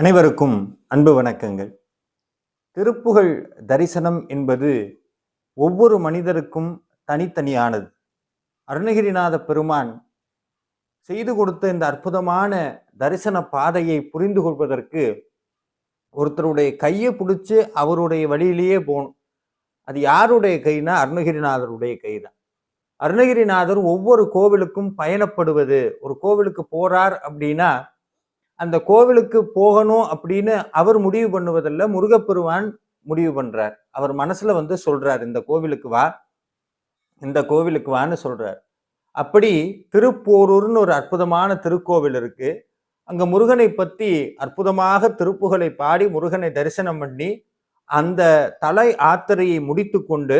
அனைவருக்கும் அன்பு வணக்கங்கள். திருப்புகழ் தரிசனம் என்பது ஒவ்வொரு மனிதருக்கும் தனித்தனியானது. அருணகிரிநாத பெருமான் செய்து கொடுத்த இந்த அற்புதமான தரிசன பாதையை புரிந்து கொள்வதற்கு ஒருத்தருடைய கையை பிடிச்சி அவருடைய வழியிலேயே போகணும். அது யாருடைய கைனா அருணகிரிநாதருடைய கை தான் அருணகிரிநாதர் ஒவ்வொரு கோவிலுக்கும் பயணப்படுவது ஒரு கோவிலுக்கு போறார் அப்படின்னா அந்த கோவிலுக்கு போகணும் அப்படின்னு அவர் முடிவு பண்ணுவதில்ல முருகப்பெருவான் முடிவு பண்றார். அவர் மனசுல வந்து சொல்றார் இந்த கோவிலுக்கு வா இந்த கோவிலுக்கு வான்னு சொல்றார். அப்படி திருப்போரூர்னு ஒரு அற்புதமான திருக்கோவில் இருக்கு. அங்க முருகனை பத்தி அற்புதமாக திருப்புகளை பாடி முருகனை தரிசனம் பண்ணி அந்த தலை ஆத்திரையை முடித்து கொண்டு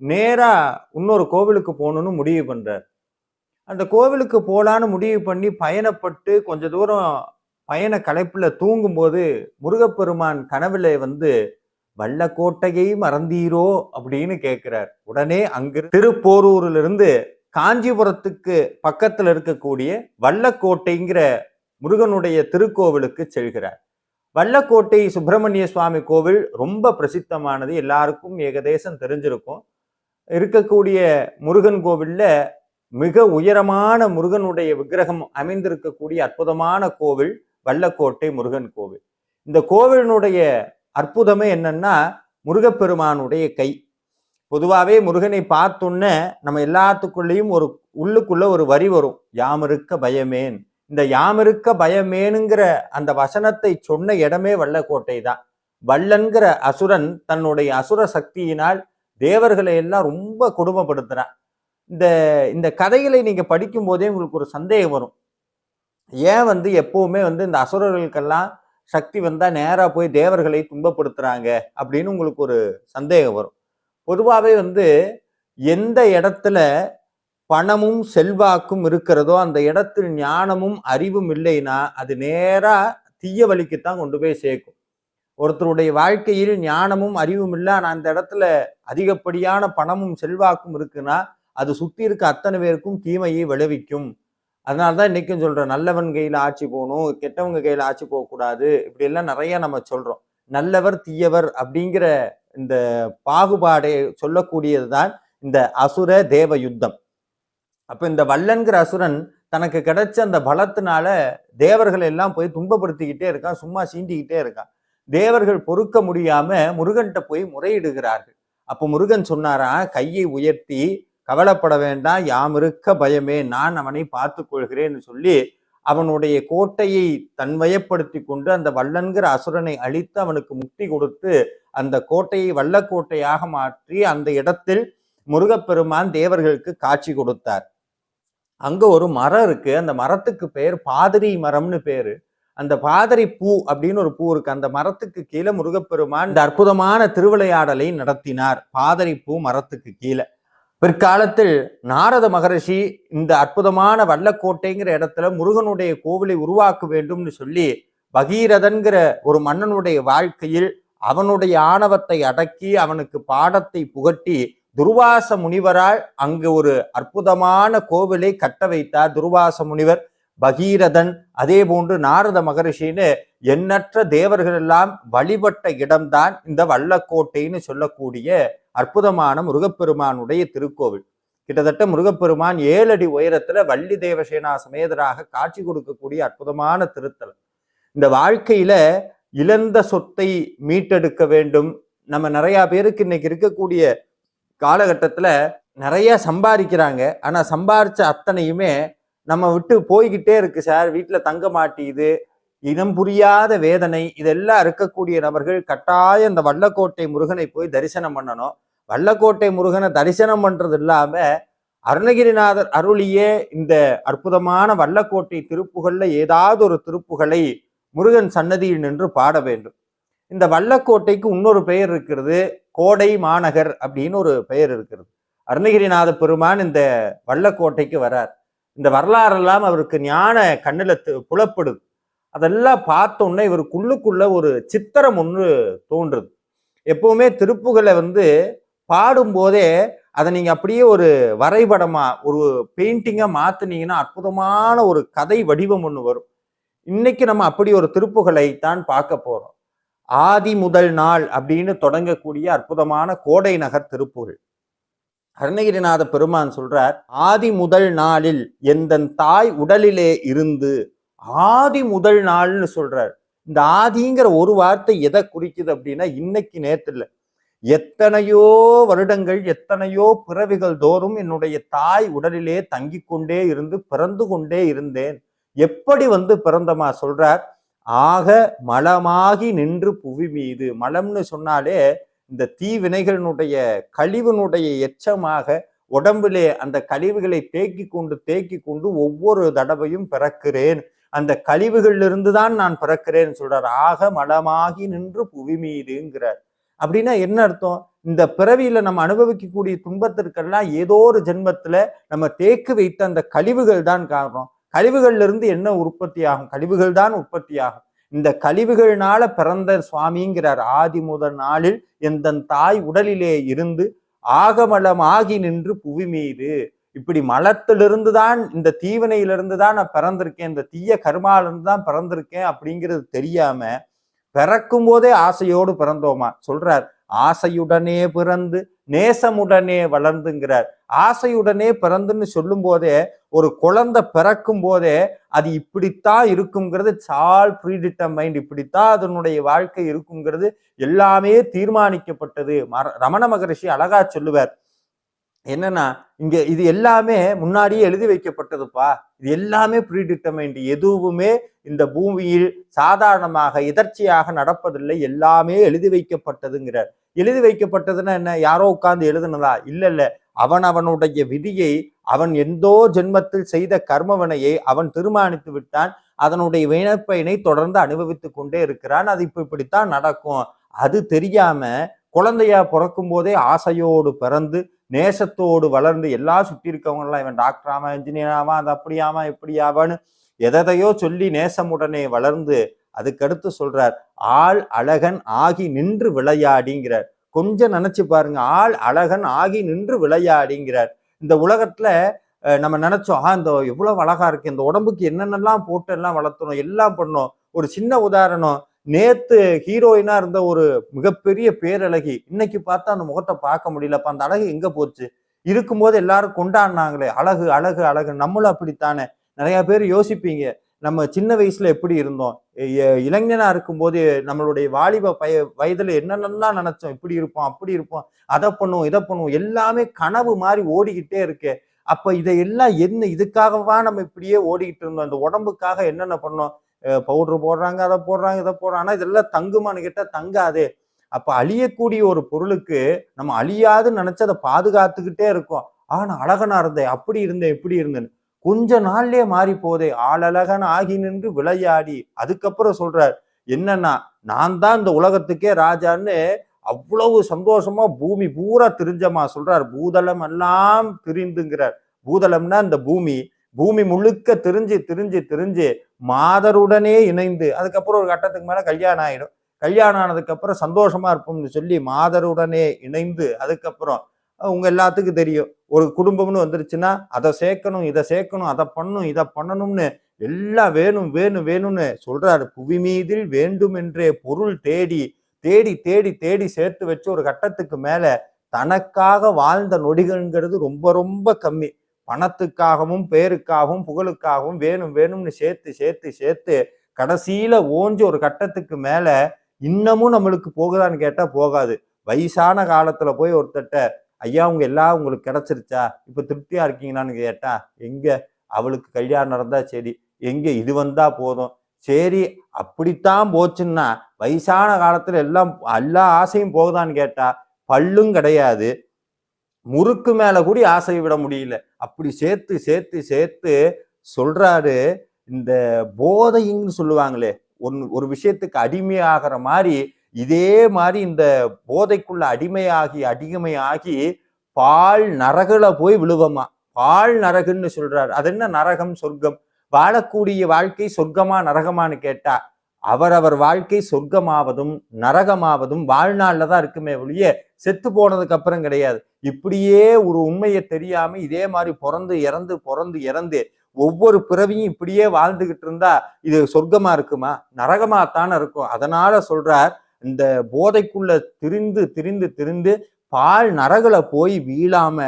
நேரா இன்னொரு கோவிலுக்கு போகணும்னு முடிவு பண்றார். அந்த கோவிலுக்கு போலான்னு முடிவு பண்ணி பயணப்பட்டு கொஞ்ச தூரம் பயண கலைப்பில் தூங்கும்போது முருகப்பெருமான் கனவுல வந்து வல்லக்கோட்டையை மறந்தீரோ? அப்படின்னு கேட்கிறார். உடனே அங்கு திருப்போரூரிலிருந்து காஞ்சிபுரத்துக்கு பக்கத்தில் இருக்கக்கூடிய வல்லக்கோட்டைங்கிற முருகனுடைய திருக்கோவிலுக்கு செல்கிறார். வல்லக்கோட்டை சுப்பிரமணிய சுவாமி கோவில் ரொம்ப பிரசித்தமானது. எல்லாருக்கும் ஏகதேசம் தெரிஞ்சிருக்கும். இருக்கக்கூடிய முருகன் கோவில்ல மிக உயரமான முருகனுடைய விக்கிரகம் அமைந்திருக்கக்கூடிய அற்புதமான கோவில். வல்லக்கோட்டை முருகன் கோவில். இந்த கோவிலினுடைய அற்புதமே என்னன்னா முருகப்பெருமானுடைய கை. பொதுவாகவே முருகனை பார்த்தோன்னே நம்ம எல்லாத்துக்குள்ளேயும் ஒரு உள்ளுக்குள்ள ஒரு வரி வரும். யாமிருக்க பயமேன். இந்த யாமிருக்க பயமேனுங்கிற அந்த வசனத்தை சொன்ன இடமே வல்லக்கோட்டை தான். வல்லன்கிற அசுரன் தன்னுடைய அசுர சக்தியினால் தேவர்களை எல்லாம் ரொம்ப கொடுமைப்படுத்துறான். இந்த இந்த கதைகளை நீங்க படிக்கும் போதே உங்களுக்கு ஒரு சந்தேகம் வரும். ஏன் வந்து எப்பவுமே வந்து இந்த அசுரர்களுக்கெல்லாம் சக்தி வந்தால் நேராக போய் தேவர்களை துன்பப்படுத்துகிறாங்க அப்படின்னு உங்களுக்கு ஒரு சந்தேகம் வரும். பொதுவாகவே வந்து எந்த இடத்துல பணமும் செல்வாக்கும் இருக்கிறதோ அந்த இடத்தில் ஞானமும் அறிவும் இல்லைன்னா அது நேராக தீய வழிக்குத்தான் கொண்டு போய் சேர்க்கும். ஒருத்தருடைய வாழ்க்கையில் ஞானமும் அறிவும் இல்லை ஆனால் அந்த இடத்துல அதிகப்படியான பணமும் செல்வாக்கும் இருக்குன்னா அது சுற்றி இருக்க அத்தனை பேருக்கும் தீமையை விளைவிக்கும். அதனால தான் இன்றைக்கும் சொல்கிறோம் நல்லவன் கையில் ஆட்சி போகணும் கெட்டவங்க கையில் ஆட்சி போகக்கூடாது இப்படியெல்லாம் நிறையா நம்ம சொல்கிறோம் நல்லவர் தீயவர் அப்படிங்கிற இந்த பாகுபாடை சொல்லக்கூடியது தான் இந்த அசுர தேவ யுத்தம். அப்போ இந்த வல்லன்கிற அசுரன் தனக்கு கிடைச்ச அந்த பலத்தினால தேவர்கள் எல்லாம் போய் துன்பப்படுத்திக்கிட்டே இருக்கான் சும்மா சீண்டிக்கிட்டே இருக்கான். தேவர்கள் பொறுக்க முடியாம முருகன்கிட்ட போய் முறையிடுகிறார்கள். அப்போ முருகன் சொன்னாரா கையை உயர்த்தி கவலைப்பட வேண்டாம் யாம் இருக்க பயமே நான் அவனை பார்த்து கொள்கிறேன்னு சொல்லி அவனுடைய கோட்டையை தன்மயப்படுத்தி கொண்டு அந்த வல்லன்கிற அசுரனை அழித்து அவனுக்கு முக்தி கொடுத்து அந்த கோட்டையை வல்லக்கோட்டையாக மாற்றி அந்த இடத்தில் முருகப்பெருமான் தேவர்களுக்கு காட்சி கொடுத்தார். அங்க ஒரு மரம் இருக்கு. அந்த மரத்துக்கு பேர் பாதிரி மரம்னு பேரு. அந்த பாதிரி பூ அப்படின்னு ஒரு பூ இருக்கு. அந்த மரத்துக்கு கீழே முருகப்பெருமான் இந்த அற்புதமான திருவிளையாடலை நடத்தினார். பாதிரி பூ மரத்துக்கு கீழே. பிற்காலத்தில் நாரத மகரிஷி இந்த அற்புதமான வல்லக்கோட்டைங்கிற இடத்துல முருகனுடைய கோவிலை உருவாக்க வேண்டும்னு சொல்லி பகீரதன்கிற ஒரு மன்னனுடைய வாழ்க்கையில் அவனுடைய ஆணவத்தை அடக்கி அவனுக்கு பாடத்தை புகட்டி துர்வாச முனிவரால் அங்கு ஒரு அற்புதமான கோவிலை கட்ட வைத்தார் துர்வாச முனிவர் பகீரதன். அதே போன்று நாரத மகரிஷின்னு எண்ணற்ற தேவர்கள் எல்லாம் வழிபட்ட இடம்தான் இந்த வல்லக்கோட்டைன்னு சொல்லக்கூடிய அற்புதமான முருகப்பெருமானுடைய திருக்கோவில். கிட்டத்தட்ட முருகப்பெருமான் ஏழு அடி உயரத்துல வள்ளி தேவசேனா சமேதராக காட்சி கொடுக்கக்கூடிய அற்புதமான திருத்தலம். இந்த வாழ்க்கையில இழந்த சொத்தை மீட்டெடுக்க வேண்டும். நம்ம நிறைய பேருக்கு இன்னைக்கு இருக்கக்கூடிய காலகட்டத்துல நிறைய சம்பாதிக்கிறாங்க. ஆனா சம்பாரிச்ச அத்தனையுமே நம்ம விட்டு போய்கிட்டே இருக்கு சார். வீட்டுல தங்க மாட்டேங்குது. இனம் புரியாத வேதனை இதெல்லாம் இருக்கக்கூடிய நபர்கள் கட்டாயம் இந்த வல்லக்கோட்டை முருகனை போய் தரிசனம் பண்ணணும். வல்லக்கோட்டை முருகனை தரிசனம் பண்றது இல்லாம அருணகிரிநாதர் அருளியே இந்த அற்புதமான வல்லக்கோட்டை திருப்புகள்ல ஏதாவது ஒரு திருப்புகளை முருகன் சன்னதியில் நின்று பாட வேண்டும். இந்த வல்லக்கோட்டைக்கு இன்னொரு பெயர் இருக்கிறது கோடை மாநகர் அப்படின்னு ஒரு பெயர் இருக்கிறது. அருணகிரிநாத பெருமான் இந்த வல்லக்கோட்டைக்கு வரார். இந்த வரலாறெல்லாம் அவருக்கு ஞான கண்ணில் புலப்படுது. அதெல்லாம் பார்த்தோன்னே இவருக்குள்ளுக்குள்ள ஒரு சித்திரம் ஒன்று தோன்றுது. எப்பவுமே திருப்புகளை வந்து பாடும்போதே அதை நீங்கள் அப்படியே ஒரு வரைபடமாக ஒரு பெயிண்டிங்காக மாற்றினீங்கன்னா அற்புதமான ஒரு கதை வடிவம் ஒன்று வரும். இன்னைக்கு நம்ம அப்படி ஒரு திருப்புகளை தான் பார்க்க போகிறோம் ஆதி முதல் நாள் அப்படின்னு தொடங்கக்கூடிய அற்புதமான கோடை நகர் திருப்புகள். அருணகிரிநாத பெருமான் சொல்றார் ஆதி முதல் நாளில் எந்தன் தாய் உடலிலே இருந்து ஆதி முதல் நாள்னு சொல்றாரு. இந்த ஆதிங்கிற ஒரு வார்த்தை எதை குறிக்குது அப்படின்னா இன்னைக்கு நேற்று இல்லை எத்தனையோ வருடங்கள் எத்தனையோ பிறவிகள் தோறும் என்னுடைய தாய் உடலிலே தங்கி கொண்டே இருந்து பிறந்து கொண்டே இருந்தேன். எப்படி வந்து பிறந்தமா சொல்றார்? ஆக மலமாகி நின்று புவி மீது. மலம்னு சொன்னாலே இந்த தீவினைகளினுடைய கழிவினுடைய எச்சமாக உடம்பிலே அந்த கழிவுகளை தேக்கி கொண்டு தேக்கி கொண்டு ஒவ்வொரு தடவையும் பிறக்கிறேன். அந்த கழிவுகளிலிருந்து தான் நான் பிறக்கிறேன்னு சொல்றார். ஆக மலமாகி நின்று புவி மீதுங்கிறார். அப்படின்னா என்ன அர்த்தம்? இந்த பிறவியில நம்ம அனுபவிக்கக்கூடிய துன்பத்திற்கெல்லாம் ஏதோ ஒரு ஜென்மத்துல நம்ம தேக்கு வைத்த அந்த கழிவுகள் தான் காரணம். கழிவுகள்ல இருந்து என்ன உற்பத்தி ஆகும் கழிவுகள் தான் உற்பத்தி ஆகும் இந்த கழிவுகள்னால பிறந்த சுவாமிங்கிறார். ஆதி முதல் நாளில் எந்த தாய் உடலிலே இருந்து ஆகமலமாகி நின்று புவி மீது இப்படி மலத்திலிருந்து தான் இந்த தீவினையிலிருந்து தான் நான் பிறந்திருக்கேன் இந்த தீய கருமாலிருந்து தான் பிறந்திருக்கேன் அப்படிங்கிறது தெரியாம பிறக்கும் போதே ஆசையோடு பிறந்தோமா? சொல்றார் ஆசையுடனே பிறந்து நேசமுடனே வளர்ந்துங்கிறார். ஆசையுடனே பிறந்துன்னு சொல்லும் போதே ஒரு குழந்தை பிறக்கும் போதே அது இப்படித்தான் இருக்குங்கிறது சால் மைண்ட் இப்படித்தான் அதனுடைய வாழ்க்கை இருக்குங்கிறது எல்லாமே தீர்மானிக்கப்பட்டது. மர ரமண மகரிஷி அழகா சொல்லுவார் என்னன்னா இங்க இது எல்லாமே முன்னாடியே எழுதி வைக்கப்பட்டதுப்பா. இது எல்லாமே ப்ரீடிட்டமைண்ட் எதுவுமே இந்த பூமியில் சாதாரணமாக எதர்ச்சியாக நடப்பதில்லை. எல்லாமே எழுதி வைக்கப்பட்டதுங்கிறார். எழுதி வைக்கப்பட்டதுன்னா என்ன? யாரோ உட்கார்ந்து எழுதுனதா? இல்ல இல்ல. அவன் அவனுடைய விதியை அவன் எந்தோ ஜென்மத்தில் செய்த கர்மவனையை அவன் தீர்மானித்து விட்டான். அதனுடைய வினைப்பயனை தொடர்ந்து அனுபவித்துக் கொண்டே இருக்கிறான். அது இப்ப இப்படித்தான் நடக்கும். அது தெரியாம குழந்தையா பிறக்கும் போதே ஆசையோடு பிறந்து நேசத்தோடு வளர்ந்து எல்லாம் சுற்றி இருக்கவங்களாம் இவன் டாக்டராமா இன்ஜினியராமா அது அப்படியாமா இப்படியாவான்னு எதையோ சொல்லி நேசமுடனே வளர்ந்து அதுக்கடுத்து சொல்றார் ஆள் அழகன் ஆகி நின்று விளையாடிங்கிறார். கொஞ்சம் நினைச்சு பாருங்க ஆள் அழகன் ஆகி நின்று விளையாடிங்கிறார். இந்த உலகத்துல நம்ம நினைச்சோம் ஆ இந்த எவ்வளவு அழகா இருக்கு இந்த உடம்புக்கு என்னென்னலாம் போட்டு எல்லாம் வளர்த்தணும் எல்லாம் பண்ணோம். ஒரு சின்ன உதாரணம் நேத்து ஹீரோயினா இருந்த ஒரு மிகப்பெரிய பேரழகி இன்னைக்கு பார்த்தா அந்த முகத்தை பார்க்க முடியலப்ப. அந்த அழகு எங்க போச்சு? இருக்கும்போது எல்லாரும் கொண்டாடினாங்களே. அழகு அழகு அழகு. நம்மளும் அப்படித்தானே? நிறைய பேர் யோசிப்பீங்க. நம்ம சின்ன வயசுல எப்படி இருந்தோம்? இளைஞனா இருக்கும்போது நம்மளுடைய வாலிப பய வயதுல என்னென்னலாம் நினைச்சோம்? இப்படி இருப்போம் அப்படி இருப்போம். அதை பண்ணுவோம் இதை பண்ணுவோம். எல்லாமே கனவு மாதிரி ஓடிக்கிட்டே இருக்கு. அப்ப இதையெல்லாம் என்ன இதுக்காகவா நம்ம இப்படியே ஓடிக்கிட்டு இருந்தோம்? இந்த உடம்புக்காக என்னென்ன பண்ணோம்? பவுட்ரு போடுறாங்க அதை போடுறாங்க இதை போடுறாங்க. ஆனால் இதெல்லாம் தங்குமான்னு கேட்டால் தங்காது. அப்போ அழியக்கூடிய ஒரு பொருளுக்கு நம்ம அழியாதுன்னு நினச்சி அதை பாதுகாத்துக்கிட்டே இருக்கோம். ஆனால் அழகனா இருந்தேன். அப்படி இருந்தேன் இப்படி இருந்தேன்னு. கொஞ்ச நாள்லயே மாறி போதே ஆளழகன் ஆகி நின்று விளையாடி அதுக்கப்புறம் சொல்றார் என்னன்னா நான் தான் இந்த உலகத்துக்கே ராஜான்னு அவ்வளவு சந்தோஷமா பூமி பூரா திரிஞ்சமா சொல்றார். பூதளம் எல்லாம் பிரிந்துங்கிறார் பூதளம்னா இந்த பூமி பூமி முழுக்க திரிஞ்சு திரிஞ்சு திரிஞ்சு மாதருடனே இணைந்து அதுக்கப்புறம் ஒரு கட்டத்துக்கு மேலே கல்யாணம் ஆகிடும் கல்யாணம் ஆனதுக்கப்புறம் சந்தோஷமா இருப்போம்னு சொல்லி மாதருடனே இணைந்து அதுக்கப்புறம் உங்க எல்லாத்துக்கும் தெரியும். ஒரு குடும்பம்னு வந்துருச்சுன்னா அதை சேர்க்கணும் இதை சேர்க்கணும் அதை பண்ணணும் இதை பண்ணணும்னு எல்லாம் வேணும் வேணும் வேணும்னு சொல்றாரு. புவி மீதில் வேண்டும் என்றே பொருள் தேடி தேடி தேடி தேடி சேர்த்து வச்சு ஒரு கட்டத்துக்கு மேல தனக்காக வாழ்ந்த நொடிகள்ங்கிறது ரொம்ப ரொம்ப கம்மி. பணத்துக்காகவும் பேருக்காகவும் புகழுக்காகவும் வேணும் வேணும்னு சேர்த்து சேர்த்து சேர்த்து கடைசியில ஓஞ்சி ஒரு கட்டத்துக்கு மேல இன்னமும் நம்மளுக்கு போகுதான்னு கேட்டா போகாது. வயசான காலத்துல போய் ஒருத்தட்ட ஐயா உங்க எல்லாம் உங்களுக்கு கிடைச்சிருச்சா? இப்ப திருப்தியா இருக்கீங்களான்னு கேட்டா எங்க? அவளுக்கு கல்யாணம் நடந்தா சரி. எங்க? இது வந்தா போதும். சரி அப்படித்தான் போச்சுன்னா வயசான காலத்துல எல்லாம் எல்லா ஆசையும் போகுதான்னு கேட்டா பல்லும் கிடையாது. முறுக்கு மேல கூட ஆசையை விட முடியல. அப்படி சேர்த்து சேர்த்து சேர்த்து சொல்றாரு இந்த போதைன்னு சொல்லுவாங்களே ஒன் ஒரு விஷயத்துக்கு அடிமையாகிற மாதிரி இதே மாதிரி இந்த போதைக்குள்ள அடிமையாகி அடிமையாகி பால் நரகுல போய் விழுவமா பால் நரகுன்னு சொல்றாரு. அது என்ன நரகம்? சொர்க்கம். வாழக்கூடிய வாழ்க்கை சொர்க்கமா நரகமான்னு கேட்டா அவரவர் வாழ்க்கை சொர்க்கமாவதும் நரகமாவதும் வாழ்நாளில் தான் இருக்குமே ஒழிய செத்து போனதுக்கு அப்புறம் கிடையாது. இப்படியே ஒரு உண்மையை தெரியாம இதே மாதிரி பிறந்து இறந்து பிறந்து இறந்து ஒவ்வொரு பிறவியும் இப்படியே வாழ்ந்துகிட்டு இருந்தா இது சொர்க்கமா இருக்குமா? நரகமா தானே இருக்கும். அதனால சொல்றார் இந்த போதைக்குள்ள திரிந்து திரிந்து திரிந்து பால் நரகளை போய் வீழாம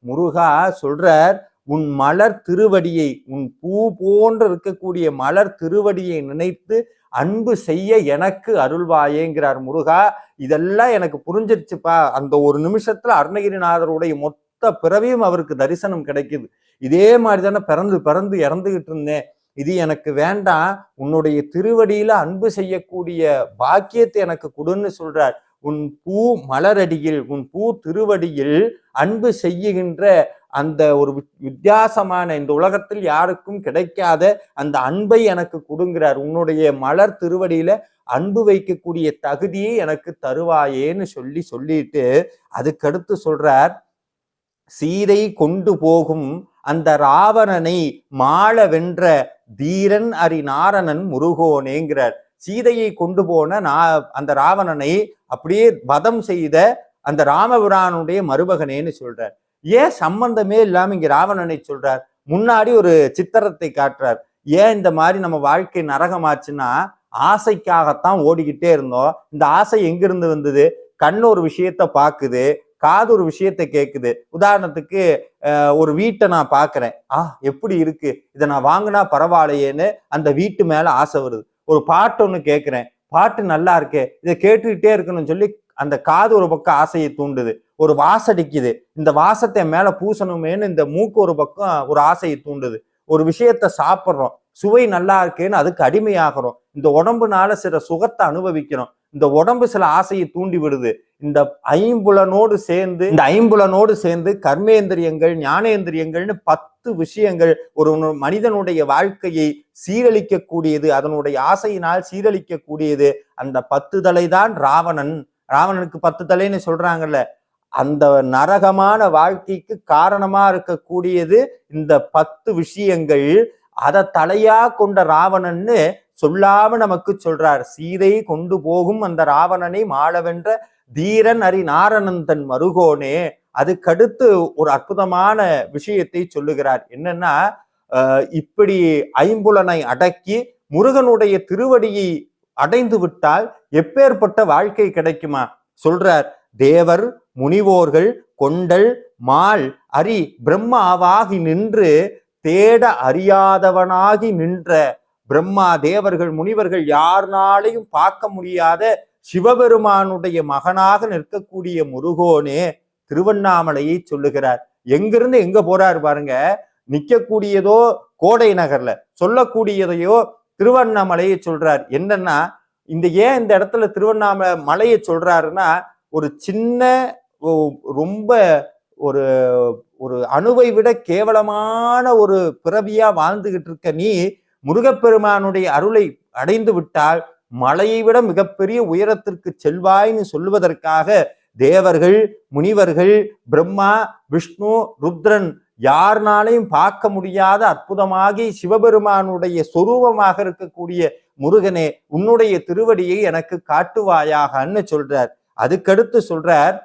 முருகா சொல்றார் உன் மலர் திருவடியை உன் பூ போன்று இருக்கக்கூடிய மலர் திருவடியை நினைத்து அன்பு செய்ய எனக்கு அருள்வாயேங்கிறார் முருகா. இதெல்லாம் எனக்கு புரிஞ்சிருச்சுப்பா. அந்த ஒரு நிமிஷத்துல அருணகிரிநாதருடைய மொத்த பிறவியும் அவருக்கு தரிசனம் கிடைக்குது. இதே மாதிரி தானே பிறந்து பிறந்து இறந்துகிட்டு இருந்தேன். இது எனக்கு வேண்டாம். உன்னுடைய திருவடியில அன்பு செய்யக்கூடிய பாக்கியத்தை எனக்கு கொடுன்னு சொல்றார். உன் பூ மலரடியில் உன் பூ திருவடியில் அன்பு செய்யுகின்ற அந்த ஒரு வித்தியாசமான இந்த உலகத்தில் யாருக்கும் கிடைக்காத அந்த அன்பை எனக்கு கொடுங்கிறார். உன்னுடைய மலர் திருவடியில அன்பு வைக்கக்கூடிய தகுதியை எனக்கு தருவாயேன்னு சொல்லி சொல்லிட்டு அதுக்கடுத்து சொல்றார் சீதை கொண்டு போகும் அந்த ராவணனை மாள வென்ற தீரன் அரி நாரணன் முருகோனேங்கிறார். சீதையை கொண்டு போன நா அந்த ராவணனை அப்படியே வதம் செய்த அந்த ராமபுரானுடைய மருமகனேன்னு சொல்றார். ஏன் சம்பந்தமே இல்லாம இங்க ராவணனை சொல்றார்? முன்னாடி ஒரு சித்திரத்தை காட்டுறார். ஏன் இந்த மாதிரி நம்ம வாழ்க்கை நரகமாச்சுன்னா ஆசைக்காகத்தான் ஓடிக்கிட்டே இருந்தோம். இந்த ஆசை எங்கிருந்து வந்தது? கண் ஒரு விஷயத்த பாக்குது காது ஒரு விஷயத்த கேக்குது. உதாரணத்துக்கு ஒரு வீட்டை நான் பாக்குறேன். ஆ எப்படி இருக்கு? இதை நான் வாங்கினா பரவாயில்லையேன்னு அந்த வீட்டு மேல ஆசை வருது. ஒரு பாட்டு ஒன்று கேட்குறேன் பாட்டு நல்லா இருக்கே. இதை கேட்டுக்கிட்டே இருக்கணும்னு சொல்லி அந்த காது ஒரு பக்கம் ஆசையை தூண்டுது. ஒரு வாசடிக்குது இந்த வாசத்தை மேல பூசணுமேனு இந்த மூக்கு ஒரு பக்கம் ஒரு ஆசையை தூண்டுது. ஒரு விஷயத்த சாப்பிட்றோம். சுவை நல்லா இருக்குன்னு அதுக்கு அடிமையாகிறோம். இந்த உடம்புனால சில சுகத்தை அனுபவிக்கிறோம். இந்த உடம்பு சில ஆசையை தூண்டி விடுது. இந்த ஐம்புலனோடு சேர்ந்து இந்த ஐம்புலனோடு சேர்ந்து கர்மேந்திரியங்கள் ஞானேந்திரியங்கள்னு பத்து விஷயங்கள் ஒரு மனிதனுடைய வாழ்க்கையை சீரழிக்கக்கூடியது அதனுடைய ஆசையினால் சீரழிக்கக்கூடியது. அந்த பத்து தலை தான் ராவணன். ராவணனுக்கு பத்து தலைன்னு சொல்றாங்கல்ல. அந்த நரகமான வாழ்க்கைக்கு காரணமா இருக்கக்கூடியது இந்த பத்து விஷயங்கள். அதை தலையா கொண்ட ராவணன்னு சொல்லாம நமக்கு சொல்றார். சீதை கொண்டு போகும் அந்த ராவணனை மாளவென்ற தீரன் அரி நாரணந்தன் மருகோனே. அதுக்கடுத்து ஒரு அற்புதமான விஷயத்தை சொல்லுகிறார். என்னன்னா இப்படி ஐம்புலனை அடக்கி முருகனுடைய திருவடியை அடைந்து விட்டால் எப்பேற்பட்ட வாழ்க்கை கிடைக்குமா? சொல்றார். தேவர் முனிவோர்கள் கொண்டல் மால் அரி பிரம்மாவாகி நின்று தேட அறியாதவனாகி நின்ற பிரம்மா தேவர்கள் முனிவர்கள் யாருனாலையும் பார்க்க முடியாத சிவபெருமானுடைய மகனாக நிற்கக்கூடிய முருகோனே திருவண்ணாமலையை சொல்லுகிறார். எங்கிருந்து எங்க போறாரு பாருங்க நிக்கக்கூடியதோ கோடை நகர்ல சொல்லக்கூடியதையோ திருவண்ணாமலையை சொல்றார். என்னன்னா இந்த ஏன் இந்த இடத்துல திருவண்ணாமலை மலையை சொல்றாருன்னா ஒரு சின்ன ரொம்ப ஒரு ஒரு அணுவை விட கேவலமான ஒரு பிறவியா வாழ்ந்துகிட்டு இருக்க நீ முருகப்பெருமானுடைய அருளை அடைந்து விட்டால் மலையை விட மிகப்பெரிய உயரத்திற்கு செல்வாய்னு சொல்லுவதற்காக தேவர்கள் முனிவர்கள் பிரம்மா விஷ்ணு ருத்ரன் யாருனாலையும் பார்க்க முடியாத அற்புதமாகி சிவபெருமானுடைய சொரூபமாக இருக்கக்கூடிய முருகனே உன்னுடைய திருவடியை எனக்கு காட்டுவாயாகன்னு சொல்றார். அதுக்கடுத்து சொல்றார்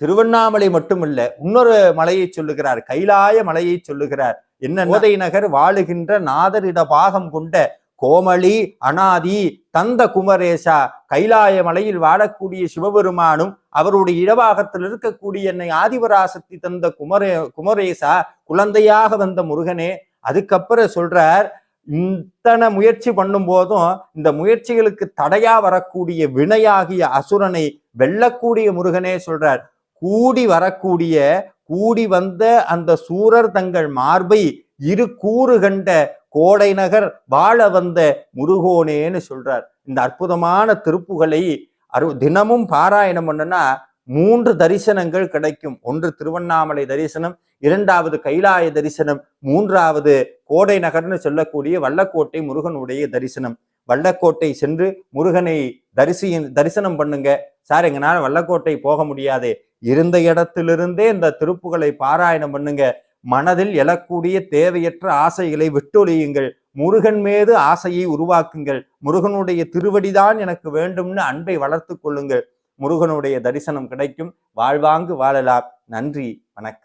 திருவண்ணாமலை மட்டுமல்ல இன்னொரு மலையை சொல்லுகிறார் கைலாய மலையை சொல்லுகிறார். என்ன நோதை நகர் வாழுகின்ற நாதரிட பாகம் கொண்ட கோமளி அனாதி தந்த குமரேசா கைலாய மலையில் வாழக்கூடிய சிவபெருமானும் அவருடைய இடபாகத்தில் இருக்கக்கூடிய என்னை ஆதிவராசக்தி தந்த குமரே குமரேசா குழந்தையாக வந்த முருகனே. அதுக்கப்புறம் சொல்றார் இத்தனை முயற்சி பண்ணும் போதும் இந்த முயற்சிகளுக்கு தடையா வரக்கூடிய வினையாகிய அசுரனை வெல்லக்கூடிய முருகனே சொல்றார். கூடி வரக்கூடிய கூடி வந்த அந்த சூரர் தங்கள் மார்பை இரு கூறு கண்ட கோடை நகர் வாழ வந்த முருகோனேன்னு சொல்றார். இந்த அற்புதமான திருப்புகளை அரு தினமும் பாராயணம் பண்ணுன்னா மூன்று தரிசனங்கள் கிடைக்கும். ஒன்று திருவண்ணாமலை தரிசனம் இரண்டாவது கைலாய தரிசனம் மூன்றாவது கோடை நகர்னு சொல்லக்கூடிய வல்லக்கோட்டை முருகனுடைய தரிசனம். வல்லக்கோட்டை சென்று முருகனை தரிசி தரிசனம் பண்ணுங்க. சார் எங்கனால வல்லக்கோட்டை போக முடியாது. இருந்த இடத்திலிருந்தே இந்த திருப்புகளை பாராயணம் பண்ணுங்க. மனதில் எழக்கூடிய தேவையற்ற ஆசைகளை விட்டொழியுங்கள். முருகன் மீது ஆசையை உருவாக்குங்கள். முருகனுடைய திருவடிதான் எனக்கு வேண்டும்னு அன்பை வளர்த்து கொள்ளுங்கள். முருகனுடைய தரிசனம் கிடைக்கும். வாழ்வாங்கு வாழலாம். நன்றி. வணக்கம்.